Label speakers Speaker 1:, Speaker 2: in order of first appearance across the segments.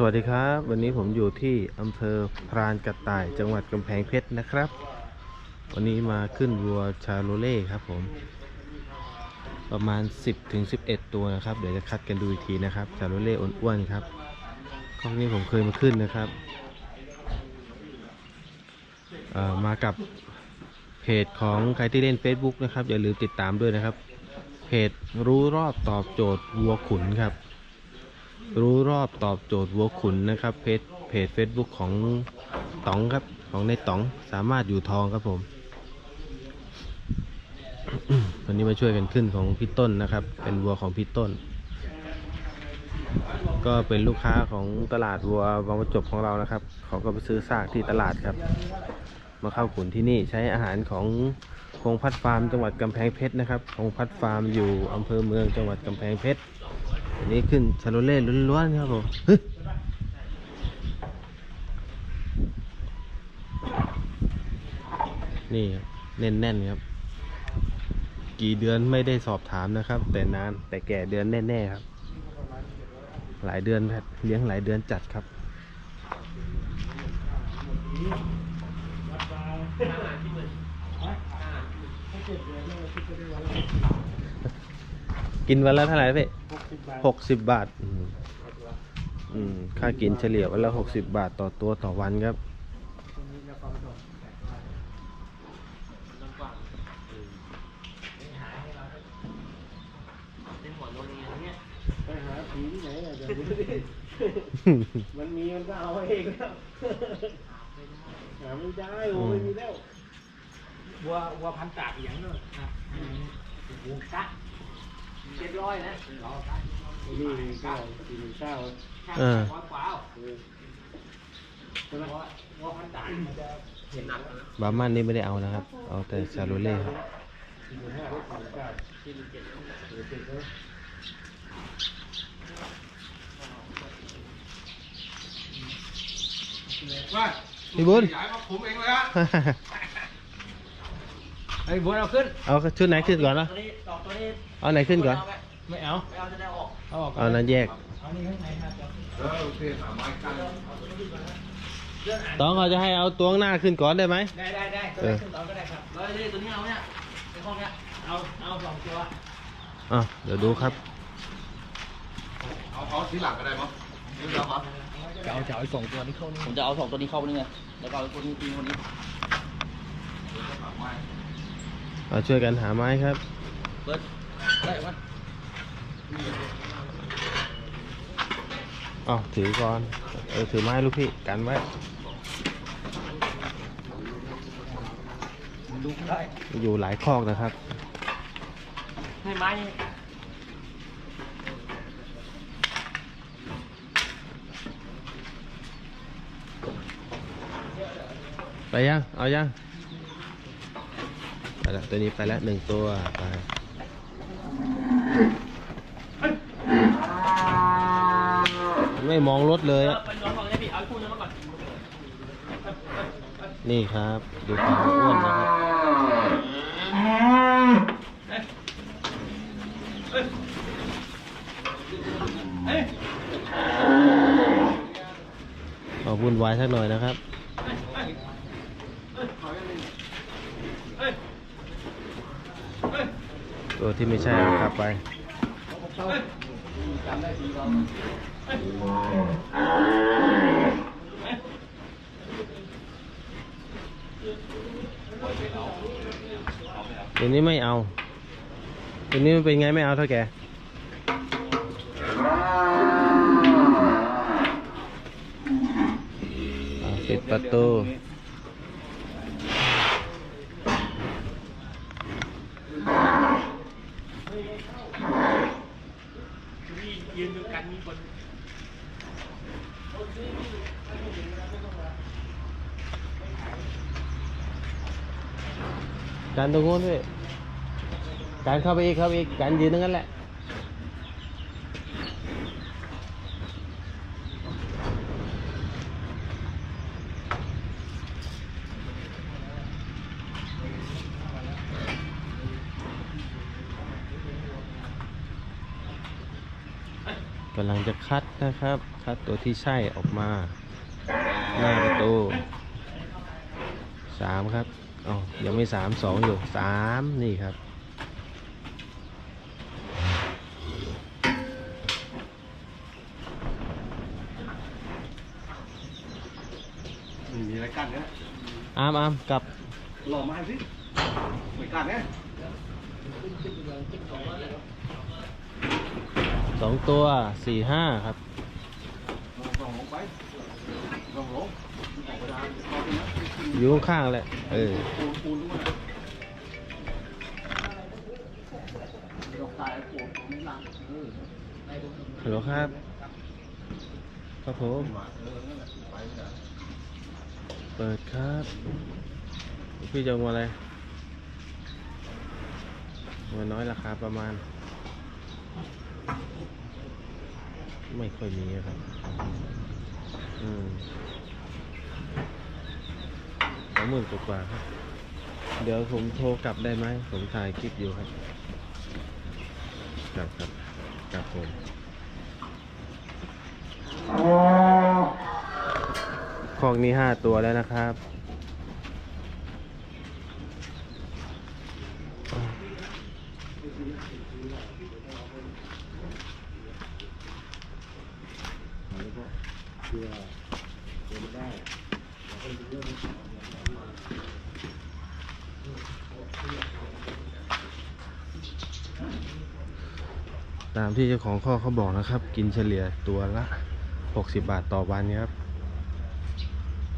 Speaker 1: สวัสดีครับ วันนี้ผมอยู่ที่อำเภอพรานกระต่ายจังหวัดกำแพงเพชรนะครับ วันนี้มาขึ้นวัวชาโลเล่ครับผม ประมาณ 10ถึง11ตัวนะครับ เดี๋ยวจะคัดกันดูอีกทีนะครับชาโลเล่อ้วนๆครับข้อนี้ผมเคยมาขึ้นนะครับเอ่อมากับเพจของใครที่เล่น Facebook นะครับ อย่าลืมติดตามด้วยนะครับ เพจรู้รอบตอบโจทย์วัวขุนครับ รู้รอบตอบโจทย์วัวขุนนะครับ เพจเพจ Facebook ของต๋องครับ ของในต๋องสามารถอยู่ทองครับผมวันนี้มาช่วยกันขึ้นของพี่ต้นนะครับ เป็นวัวของพี่ต้น ก็เป็นลูกค้าของตลาดวัวบางประจบของเรานะครับ เขาก็ไปซื้อซากที่ตลาดครับ มาเข้าขุนที่นี่ใช้อาหารของคงพัดฟาร์มจังหวัดกำแพงเพชรนะครับคงพัดฟาร์มอยู่อำเภอเมืองจังหวัดกำแพงเพชร อันนี้ขึ้นชาโลเล่ล้วนๆครับผมนี่ครับแน่นๆครับ กี่เดือนไม่ได้สอบถามนะครับ แต่นานแต่แก่เดือนแน่ๆครับ หลายเดือนครับเลี้ยงหลายเดือนจัดครับ กินวันละเท่าไหร่พี่หกสิบบาทอืมอืมค่ากินเฉลี่ยวันละหกสิบบาทต่อตัวต่อวันครับ
Speaker 2: ไปหาผีที่ไหนอะเดี๋ยวนี้มันมีมันก็เอาเองแล้วหาไม่ได้โอ้ไม่มีแล้ว
Speaker 3: วัววัวพันตากอย่างเนอะครับวัวกะ เจ็ดร้อยนะเรากะ
Speaker 2: นี่ก็กินข้าว
Speaker 3: ช่าง
Speaker 1: เออ
Speaker 3: ร้อยกว่าเอา
Speaker 2: ใช่ไหม
Speaker 3: วัววัวพันตากมันจะเห็นหนักนะ
Speaker 1: บาร์มันนี่ไม่ได้เอานะครับ เอาแต่ชาโลเล่ครับ
Speaker 2: กินห้าได้กินข้าวกินเจ็ดเจ็ดเจ็ดแล้ว
Speaker 4: ว่า
Speaker 1: พี่บุญ
Speaker 4: ย้ายมาคุมเองเลยฮะ
Speaker 3: ไอ้บัวเอาขึ้น
Speaker 1: เอาชุดไหนขึ้นก่อนนะ
Speaker 3: ตัวนี้ตอกตัวนี้
Speaker 1: เอาไหนขึ้นก่อน
Speaker 3: ไม่เอาไม่เอาจะได้ออกเอาออกก่
Speaker 1: เอานั้นแยก
Speaker 3: เอานี่ข้างในครับ
Speaker 4: เออโอเคสามไม้กัน
Speaker 1: ต้องเขาจะให้เอาตัวข้างหน้าขึ้นก่อนได้ไหม
Speaker 3: ได้ได้ได้ตัวนี้ขึ้นต่อก็ได้ครับแล้วนี่ตัวนี้เอาเนี่ยในห้องเนี้ยเอาเอาสองตัว
Speaker 1: อะเดี๋ยวดูครับ
Speaker 4: เอาเอาทีหลังก็ได้มั้งนี่เราครับ
Speaker 3: จะเอาจะเอาสองตัวนี้เข้านี่ผมจะเอาสองตัวนี้เข้าไปนี่ไงแล้วก็เอาตัวนี้ตีคนนี้
Speaker 4: สามไม้
Speaker 1: เอาช่วยกันหาไม้ครับ
Speaker 3: เบิร์ดได้ไหม
Speaker 1: อ๋อถือก่อน เออ ถือไม้ลูกพี่ กันไว้
Speaker 3: ดูได้
Speaker 1: อยู่หลายคอกนะครับ
Speaker 3: ให้ไม้นี่
Speaker 1: ไปยัง เอายังไปแล้วตัวนี้ไปแล้วหนึ่งตัวไปไม่มองรถเลยอะ
Speaker 3: นี่ค
Speaker 1: รับ ดูความอ้วนนะครับ
Speaker 3: เฮ้ย
Speaker 1: เอาวุ่นวายสักหน่อยนะครับ ตัวที่ไม่ใช่เอากลับไปตัวนี้ไม่เอาตัวนี้มันเป็นไงไม่เอาเท่าแกอ่าปิดประตู
Speaker 3: ยืนดูกันมีคน
Speaker 1: การตรงโน้นด้วยการเข้าไปอีกเข้าไปอีกการยืนตรงนั้นแหละกำลังจะคัดนะครับ คัดตัวที่ใช่ออกมา หน้าประตูสามครับ อ๋อยังไม่สามสองอยู่สามนี่ครับ
Speaker 4: ไม่มีอะไรกั้นเนี่ย
Speaker 1: อามอามกลับ
Speaker 4: หล่อมาสิไม่กั้นเนี่ย
Speaker 1: สองตัวสี่ห้าครับ
Speaker 4: ลองลงไปลองลง อ
Speaker 1: ยู่ข้างๆแหละ เออฮัลโหลครับ ครับผม
Speaker 4: เปิ
Speaker 1: ดครับ พี่จะมาอะไรมาน้อยราคาประมาณ ไม่ค่อยมีครับ อืม หมื่นกว่าครับ เดี๋ยวผมโทรกลับได้ไหม ผมถ่ายคลิปอยู่ครับ กลับครับกลับผมคองนี้ห้าตัวแล้วนะครับ ตาม ที่เจ้าของข้อเขาบอกนะครับ กินเฉลี่ยตัวละ 60 บาทต่อวันครับ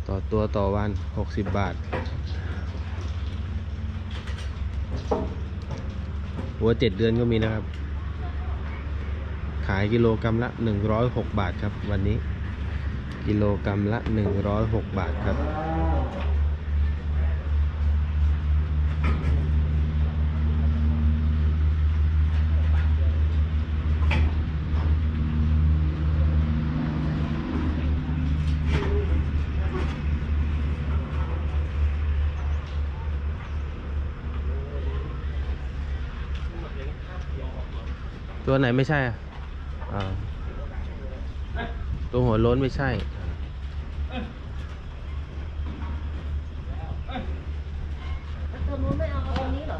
Speaker 1: ต่อตัวต่อวัน 60 บาท หัวเจ็ดเดือนก็มีนะครับ ขายกิโลกรรัมละ 106 บาทครับ วันนี้ กิโลกรรัมละ 106 บาทครับ ตัวไหนไม่ใช่อะอ่าตัวหัวโล้นไม่ใช่
Speaker 5: ตัวนู้นไม่เอาเอาตัวนี้เหรอ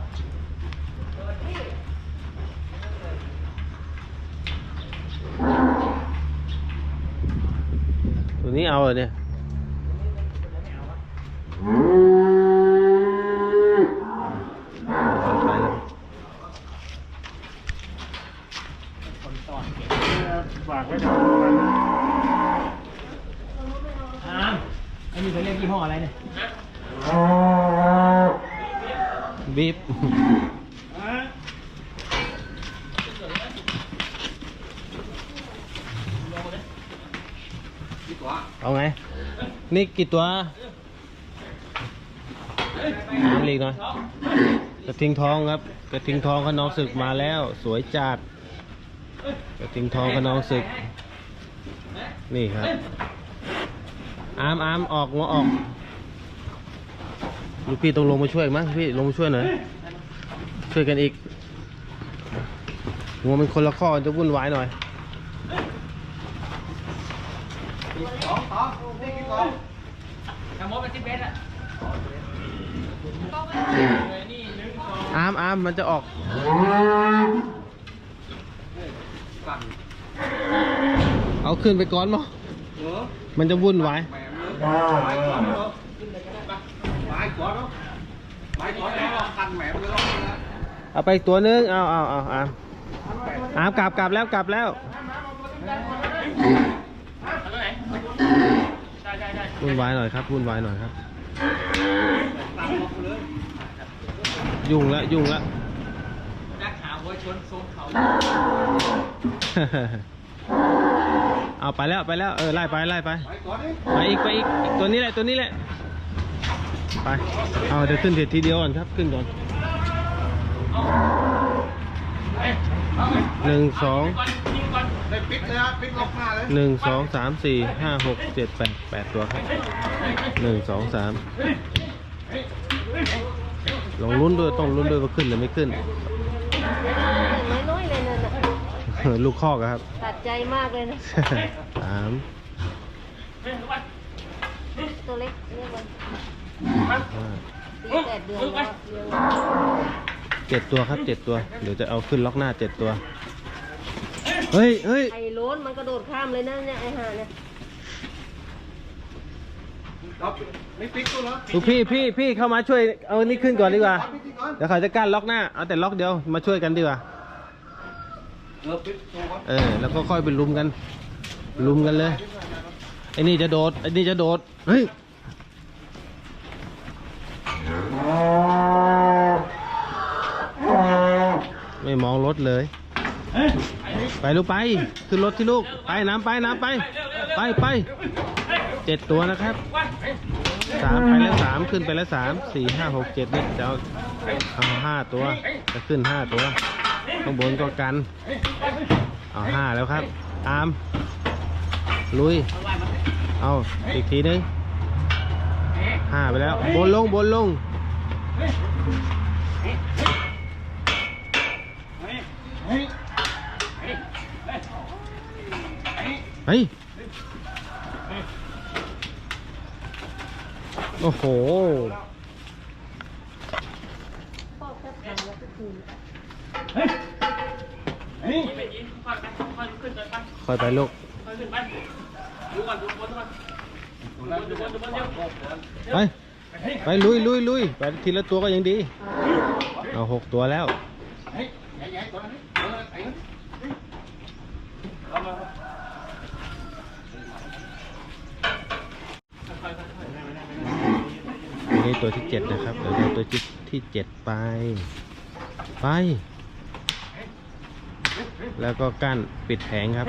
Speaker 1: ตัวนี้เอาเหรอเนี่ย ไปแล้ว
Speaker 2: ฝากไว้ทำมัน
Speaker 3: อ้ามอันนี้เขาเรียกยี่ห้ออะไรเนี่ย
Speaker 1: บีบ
Speaker 4: ดีกว่า
Speaker 1: เอาไง นี่กี่ตัวน้ำลีกหน่อยกระทิงทองครับ กระทิงทองขนองศึกมาแล้ว สวยจัดกระทิงทองขนองศึก นี่ครับ อามอามออกงัวออกลูกพี่ต้องลงมาช่วยมั้งพี่ลงมาช่วยหน่อย ช่วยกันอีกงัวมันคนละข้อจะวุ่นวายหน่อย
Speaker 4: สองสองนี่กี่กอง
Speaker 3: ทำมดเป็นสิบเมตรอะนี่หนึ่งสอง
Speaker 1: อามอามมันจะออก
Speaker 4: สั่น
Speaker 1: เอาขึ้นไปก่อนมั้ง
Speaker 4: เออ
Speaker 1: มันจะวุ่นวาย
Speaker 4: แหมเลยไม้ก่อนเนาะไม้ก่อนเนาะไม้ก่อนแล้วคันแหมเลยรอบนี้นะ
Speaker 1: เอาไปอีกตัวนึง เอาเอาเอาอามอามกลับกลับแล้วกลับแล้ววุ่น วายหน่อยครับวุ่นวายหน่อยครับ
Speaker 4: ตัดออกไปเลย
Speaker 1: ยุ่งแล้วยุ่งแล้ว
Speaker 3: นักหาหัวชนทรงเขา
Speaker 1: เอาไปแล้วไปแล้วเออไล่ไปไล่ไป
Speaker 4: ไปก่อนดิ
Speaker 1: ไปอีกไปอีกอีกตัวนี้แหละตัวนี้แหละไปเอาเดี๋ยวขึ้นเทีทีเดียวก่อนครับขึ้นก่อน หนึ่งสอง
Speaker 4: ได้ปิดเลยฮะปิดล็อกหน้าเลย
Speaker 1: หนึ่งสองสามสี่ห้าหกเจ็ดแปดแปดตัวครับหนึ่งสองสามลองลุ้นด้วยต้องลุ้นด้วยว่าขึ้นหรือไม่ขึ้น
Speaker 5: น้อยๆเลยนั่นน่ะ
Speaker 1: ลูกคอกอะครับ
Speaker 5: ตัดใจมากเลยนะ
Speaker 1: สาม
Speaker 5: ตัวเล็กเรียกมัน
Speaker 1: ห้า
Speaker 5: ปีแปดเดือนแล้ว เลี้ยง
Speaker 1: เจ็ดตัวครับเจ็ดตัว เดี๋ยวจะเอาขึ้นล็อกหน้าเจ็ดตัว เฮ้ยเฮ้ย
Speaker 5: ไอ้โล้นมันกระโดดข้ามเลยนะเนี่ยไอ้ห่าเนี่ย
Speaker 4: ครับไม่ปิดตัวเหรอ
Speaker 1: ลูกพี่พี่พี่เข้ามาช่วยเอานี่ขึ้นก่อนดีกว่า
Speaker 4: ปิดก่อน
Speaker 1: เดี๋ยวเขาจะกั้นล็อกหน้า เอาแต่ล็อกเดียวมาช่วยกันดีกว่า
Speaker 4: เออปิดตัวก่อน
Speaker 1: เออแล้วก็ค่อยไปลุมกัน ลุมกันเลย ไอ้นี่จะโดด ไอ้นี่จะโดด เฮ้ย ไม่มองรถเลย ไปลูกไป ขึ้นรถที่ลูก ไปน้ำไปน้ำไป ไปไปเจ็ดตัวนะครับสามไปแล้วสามขึ้นไปแล้วสามสี่ห้าหกเจ็ดนี่จะเอาเอาห้าตัว จะขึ้นห้าตัวข้างบนก็กัน เอาห้าแล้วครับ ตาม ลุย เอาอีกทีนึงห้าไปแล้ว บนลงบนลง ฮ้ย โอ้โห
Speaker 5: พ่อแค่ทำแล้วก็คืน
Speaker 1: ค่อยไปลูกไปไปลุยลุยลุยไปทีละตัวก็ยังดี เอาหกตัวแล้วอัน นี้ตัวที่เจ็ดนะครับ เดี๋ยวเราตัวที่ที่เจ็ดไป ไป แล้วก็กั้นปิดแผงครับ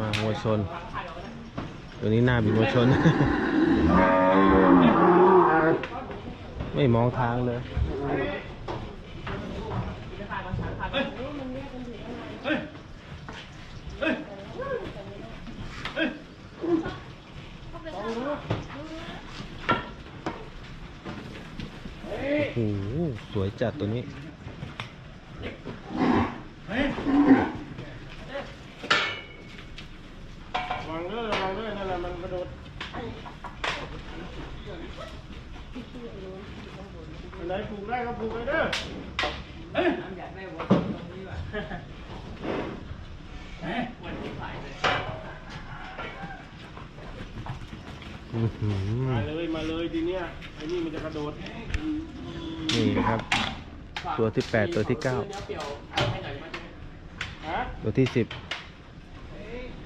Speaker 1: มาหัวชน ตัวนี้หน้าบีหัวชน ไม่มองทางเลย โอ้โห สวย จัดตัวนี้
Speaker 2: วางเด้อวางเด้อนั่นแหละมันกระโดดอันไหนปลูกได้ก็ปลูกไปเด้อ
Speaker 1: อื้อหือ
Speaker 2: มาเลยมาเลยทีเนี้ยไอ้นี่มันจะกระโดด
Speaker 1: นี่ครับ ตัวที่แปดตัวที่เก้า
Speaker 2: ฮะ
Speaker 1: ตัวที่สิบ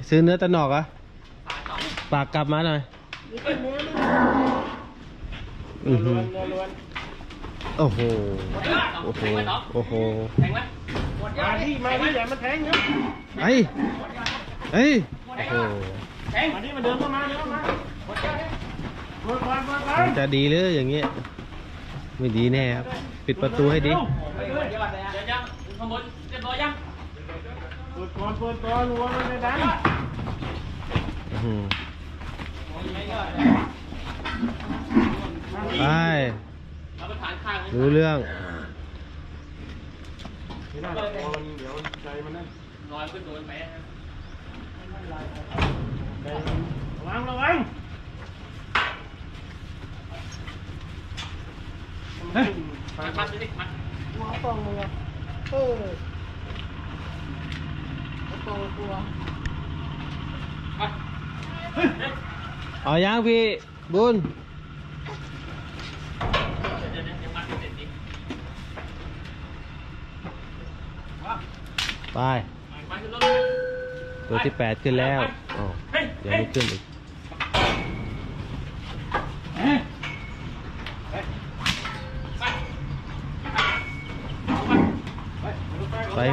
Speaker 1: ซื้อเนื้อตะหนอกเหรอะปากกลับมาหน่อย
Speaker 5: นี่คือเนื้อไม่
Speaker 1: อือหือ
Speaker 2: ล้วนๆล้วน
Speaker 1: โอ้โห โอ้โห โอ้โห
Speaker 2: ๆมาที่มาที่อย่ามาแทงเนาะ
Speaker 1: ไอ้เอ้ยโอ้โห
Speaker 2: มาที่มาเดินเข้ามาเดินเข้ามาเปิดก่อนเปิดก่อน
Speaker 1: มันจะดีเลยอย่างเงี้ย ไม่ดีแน่ครับ ปิดประตูให้ดี
Speaker 2: เปิดก่อนเปิดก่อนรัวมันเลยดัน
Speaker 1: อื้อหือไปรู้เรื่อง
Speaker 2: ไม่ได้พอมันเดี๋ยวใจมันนั่นลอยขึ้นโดนไประวังระวังเฮ้ย มา
Speaker 5: หมอปองมือเออไอ้ปองกลัว
Speaker 1: เอายังพี่บุญไปตัวที่แปดขึ้นแล้วอ๋อเดี๋ยวไม่ขึ้นอีกไป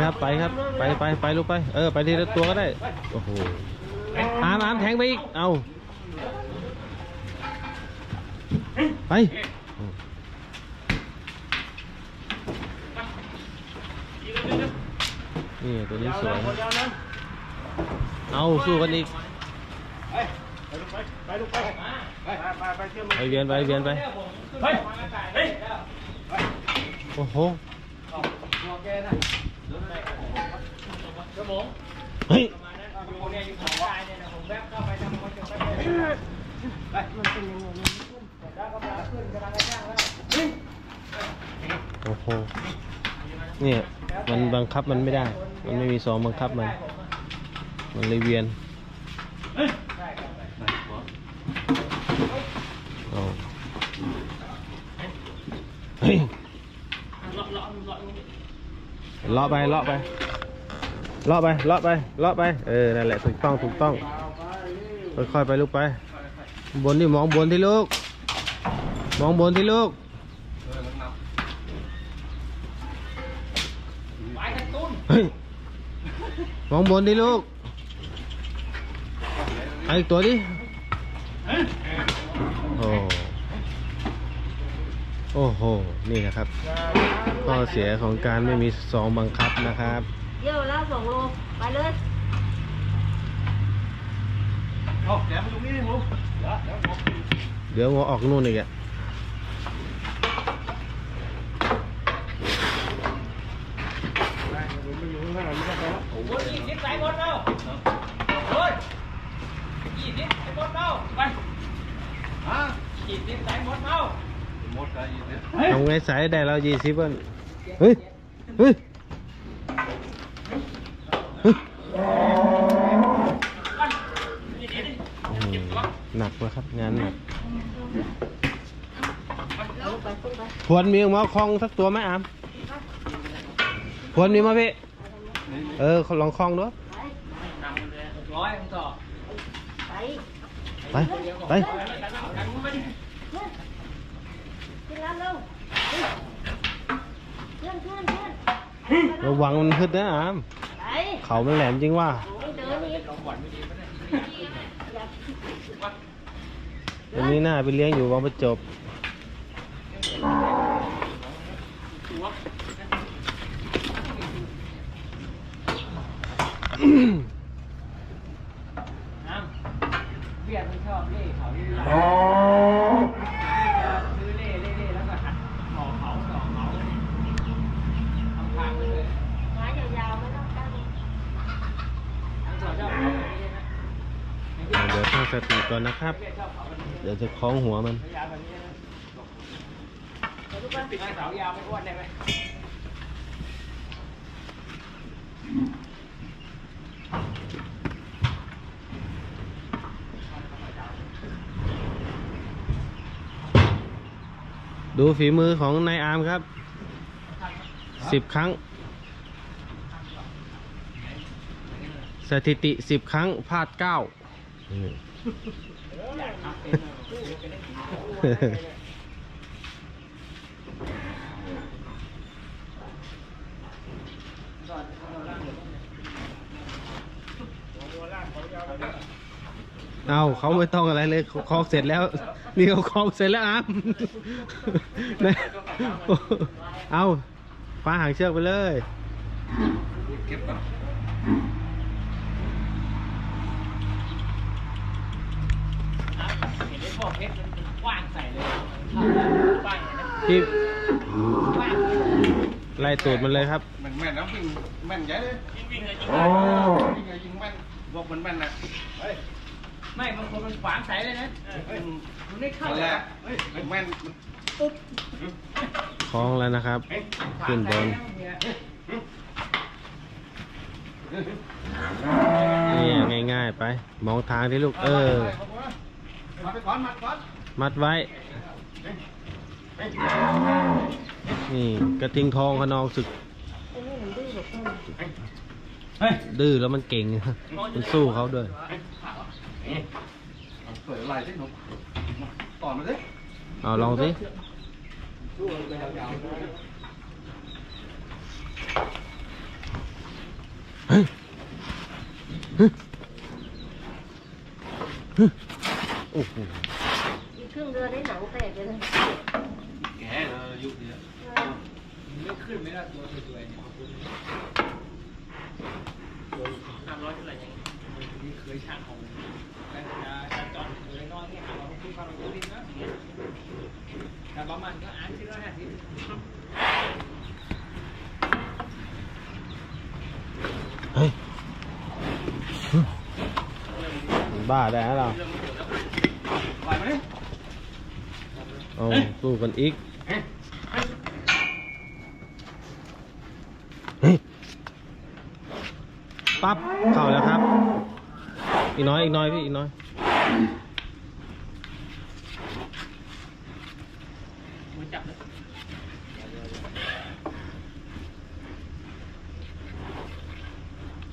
Speaker 1: ครับไปครับไปไปไปลูกไป เออไปทีละตัวก็ได้โอ้โหอามอามแทงไปอีกเอาไปนี่ตัวนี้สวยเอาสู้กันอีก
Speaker 2: ไปลูกไปไปเที่ยน
Speaker 1: ไปเวียนไปเวียนไป
Speaker 3: เฮ้ยเฮ้ย
Speaker 1: โอ้โห
Speaker 3: หัวแกน่ะกระหมง
Speaker 1: เฮ้ย
Speaker 3: มานะอยู่เนี่ยอยู่ข้างใต้เนี่ยนะผมแวบเข้าไปทำคนจะไปไปมันเป็นยังไงมันขึ้นแต่ได้กำลังขึ้นกำลังกระช่างแล้ว
Speaker 1: โอ้โหเนี่ยมันบังคับมันไม่ได้ มันไม่มีซองบังคับมัน มันเลยเวียนเอาเฮ้ยเลาะไปเลาะไป เลาะไปเลาะไปเลาะไปเออนั่นแหละถูกต้องถูกต้องค่อยๆไปลูกไป บนที่มองบนที่ลูก มองบนที่ลูก
Speaker 3: ไปกันตุ้น
Speaker 1: เฮ้ยมองบนดิลูกเอาอีกตัวดิโอ้โอ้โห นี่นะครับ ข้อเสียของการไม่มีสองบังคับนะครับ
Speaker 5: เยี่ยวแล้วสองโลไปเลย
Speaker 2: เอาแกมาตรงนี้ดิหมูเดี๋ยวเดี๋ยวหมอ
Speaker 1: เดี๋ยวงอออกนู่นอีกอะ
Speaker 2: ไปผมไปอยู่ข้างหน้ามันก็ไปแล้ว
Speaker 3: โอ้ยยี่สิบสายบนเอาเฮ้ยยี่สิบสายบนเอาไป
Speaker 4: ฮะ
Speaker 3: ยี่สิบสายบนเอา
Speaker 4: หมดแล้วอีกเนี่ย
Speaker 1: ทำไงสายได้เรายี่สิบวันเฮ้ยเฮ้ยเฮ้ยโอ้โหหนักแล้วครับ งานหนัก
Speaker 5: ลงไปลงไป
Speaker 1: พวนมีหมอคลองสักตัวไหมอามพวนมีมาพี่ เออ ลองคลองดู
Speaker 3: นำมันเลยร้อยมึงต่อ
Speaker 5: ไป
Speaker 1: ไปไป
Speaker 5: ขึ้นแล้วเร็วเพื่อนเพื่อนเพื่อน
Speaker 1: ระวังมันฮึดนะอาม
Speaker 5: ไป
Speaker 1: เขามันแหลมจริงว่า
Speaker 5: โอ้ยเดินอีก
Speaker 1: วันนี้หน้าไปเลี้ยงอยู่วังประจบ
Speaker 3: น้ำเบียดมันชอบเล่เขาเล่ซื้อเล่เล่เล่แล้วก็หัดห่อเขาต่อเขาทำทางไปเลย
Speaker 5: ไม้ยาวๆไม่ต้องตั้ง
Speaker 3: ทั้งส่วนชอบเขาแบบนี้นะ
Speaker 1: เดี๋ยวตั้ง สติก่อนนะครับ
Speaker 3: เดี๋
Speaker 1: ยวจะคล้องหัวมัน
Speaker 3: ดู
Speaker 1: ฝีมือของนายอาร์มครับสิบครั้ง สถิติสิบครั้งพลาดเก้า เอาเขาไม่ต้องอะไรเลยคองเสร็จแล้ว นี่เขาคองเสร็จแล้วอามนะเอาฟ้าหางเชือกไปเลย
Speaker 4: เก็บก่อน
Speaker 3: เห็นไอ้พวกเพชรมันกว้างใส่เลยกว้างเลยนะ
Speaker 1: ที่
Speaker 3: กว้าง
Speaker 1: ไล่ตูดมันเลยครับ
Speaker 4: แม่นแม่นแล้ววิ่งแม่นใหญ่เลย
Speaker 3: ยิงวิ่งเลยยิง
Speaker 4: ยิงไงยิงแม่นบอกมันแม่นนะเฮ้ย
Speaker 3: ไม่บางคนมันขวางใส่เลยนะ
Speaker 4: เฮ้ย
Speaker 3: มันไม่เข้า
Speaker 4: นั่น
Speaker 3: เล
Speaker 4: แห
Speaker 3: ย
Speaker 4: ละเฮ้ยแม่นมันปุ๊บ
Speaker 1: คล้องแล้วนะครับขึ้นบนนี่ง่ายๆไป มองทางที่ลูก เออ
Speaker 4: มาไปก่อนมาก่อน
Speaker 1: มัดไว้ นี่กระทิงทองขนองศึก
Speaker 5: ไอ้นี่มันดื้อแบบนั้น
Speaker 3: เฮ้ย
Speaker 1: ดื้อแล้วมันเก่ง มันสู้เขาด้วย
Speaker 4: เปิดอะไรสิหนูต่อมาสิ
Speaker 1: เอาลองสิเฮ้ยเฮ้ยเฮ้ย โอ้โห
Speaker 5: อีกครึ่งเดือนได้หนังแตกเลยนะ
Speaker 4: แกเลยยุคนี้
Speaker 3: ไม่ขึ้นไม่ได้ตัวสวยๆเนี่ยห้าร้อยเท่าไหร่ยังไม่เคยช่างของจอดเลยนอนที่หาเราที่ความรู้ดินะแต่ประมาณก็อ่านที่ร้อยห้าสิบ
Speaker 1: เฮ้ยหึบ้าได้แล้วเรา
Speaker 3: ไหวไหม
Speaker 1: เอาสู้กันอีกเฮ้ยปั๊บเข้าแล้วครับ อีกน้อยอีกน้อยพี่อีกน้อย
Speaker 3: มือจับเลย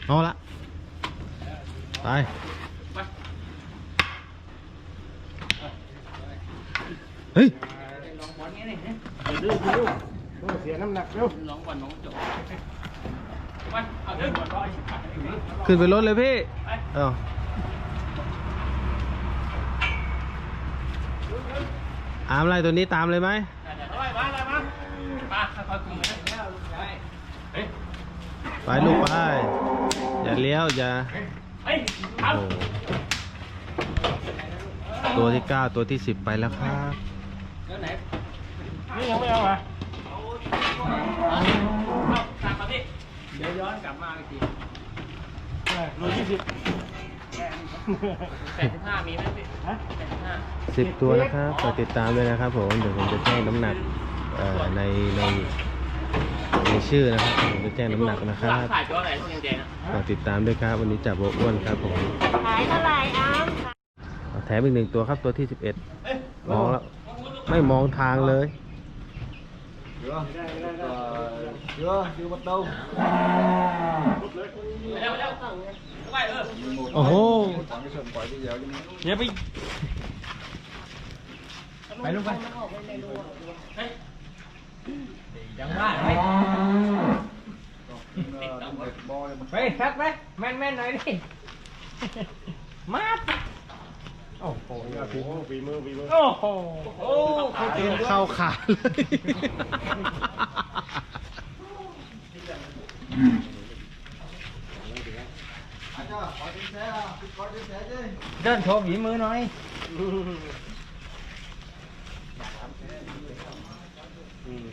Speaker 1: เอาละไป ฮ้ย
Speaker 3: ลองบอลนี้เลยนะ
Speaker 2: เดี๋ยวดื้อดื้อต้องเสียน้ำหนักเร็ว
Speaker 3: ลองบอลน้องจบไปเอาเดินบอลร้อยสิบ
Speaker 1: ขึ้นไปรถเลยพี่
Speaker 3: ไป
Speaker 1: เอาอามอะไรตัวนี้ตามเลยไหม
Speaker 3: อะไรมาอะไรมามาค่อยๆคุมไปแล้วลูกชายเฮ้ย
Speaker 1: ไปลูกไป อย่าเลี้ยวอย่า
Speaker 3: เฮ้ย
Speaker 1: โอ้โหตัวที่เก้าตัวที่สิบไปแล้วครับ
Speaker 3: เดี๋ยวไหน
Speaker 2: นี่ยังไม่เอาอะ
Speaker 3: เอาตามมาพี่ เดี๋ยวย้อนกลับมาอีกที
Speaker 2: โลยี่สิบ
Speaker 3: แปดสิบห้ามีไหมพี่
Speaker 2: ฮะ
Speaker 3: แปดสิบห้า
Speaker 1: สิบตัวนะครับฝากติดตามด้วยนะครับผม เดี๋ยวผมจะแจ้งน้ำหนักเอ่อในในในชื่อนะครับ ผมจะแจ้งน้ำหนักนะครับ
Speaker 3: ถ่ายตัวไหนพวกยังแดงนะ
Speaker 1: ฝากติดตามด้วยครับ วันนี้จับโบอ้วนครับผม
Speaker 5: ขายเท่าไหร่อ้าม
Speaker 1: เอาแถมอีกหนึ่งตัวครับตัวที่สิบเอ็ดมองแล้วไม่มองทางเลย
Speaker 4: chưa chưa bắt đầu
Speaker 3: ไปแล้วไปแล้วไปเออ
Speaker 1: โอ้ โห
Speaker 4: còn cái sườn quay bây giờ nhưng
Speaker 3: เดี๋ยวไปไปลงไปเฮ้ยยังว่าไหม
Speaker 4: bò
Speaker 3: ไปครับไหมแม่นแม่นหน่อยดิมา
Speaker 2: โอ้โหฝีมือฝีมือฝีมือ
Speaker 3: โอ้โหโอ้เขาเจอ
Speaker 1: เข้าขาเลย
Speaker 3: เดินโชว์ฝีมือหน่อย
Speaker 2: อืม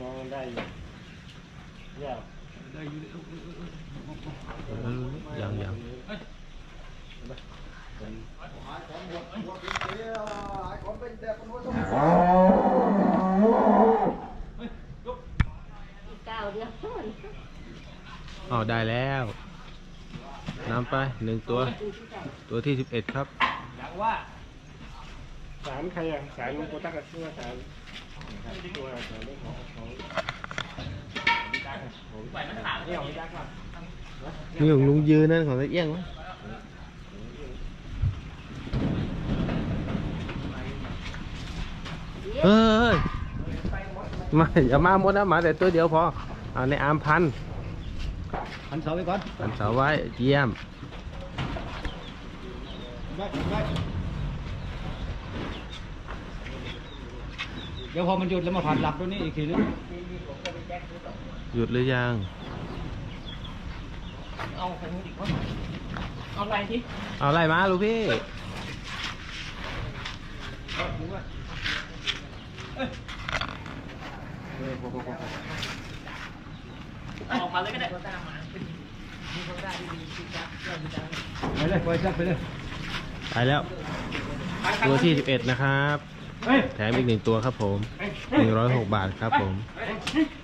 Speaker 2: มองได้อยู่ยาว
Speaker 1: ยังยัง
Speaker 5: อีก เก้าเดียว
Speaker 1: เอาได้แล้วนำไปหนึ่งตัว ตัวที่สิบเอ็ดครับ
Speaker 3: ยังว่า
Speaker 2: สารใครอะสารลุงโกตักอะชื่อว่าสารตัวสารเรื่องของของ
Speaker 3: ไปมันขาด
Speaker 2: นี่ของยักษ์อะ
Speaker 1: นี่ของลุงยืนนั่นของตะเอี้ยงมั้ย เอ้ยมาอย่ามาหมดนะมาแต่ตัวเดียวพอเอาในอามพัน
Speaker 4: anh sợ với con
Speaker 1: พันเสาไว้เยี่ยม
Speaker 4: เดี๋ยวพอมันหยุดแล้วมาผ่านหลับตัวนี้อีกทีนึง
Speaker 1: หยุดหรือยัง
Speaker 3: เอาใครมือดิวะเอาอะไรที่
Speaker 1: เอาอะไรมาลูกพี่
Speaker 3: ออกมาเลยก็ได้
Speaker 4: ไปเลยไปจับไปเลย
Speaker 1: ไปแล้ว ตัวที่ 11 นะครับแถมอีกหนึ่งตัวครับผม 106 บาทครับผม
Speaker 3: เ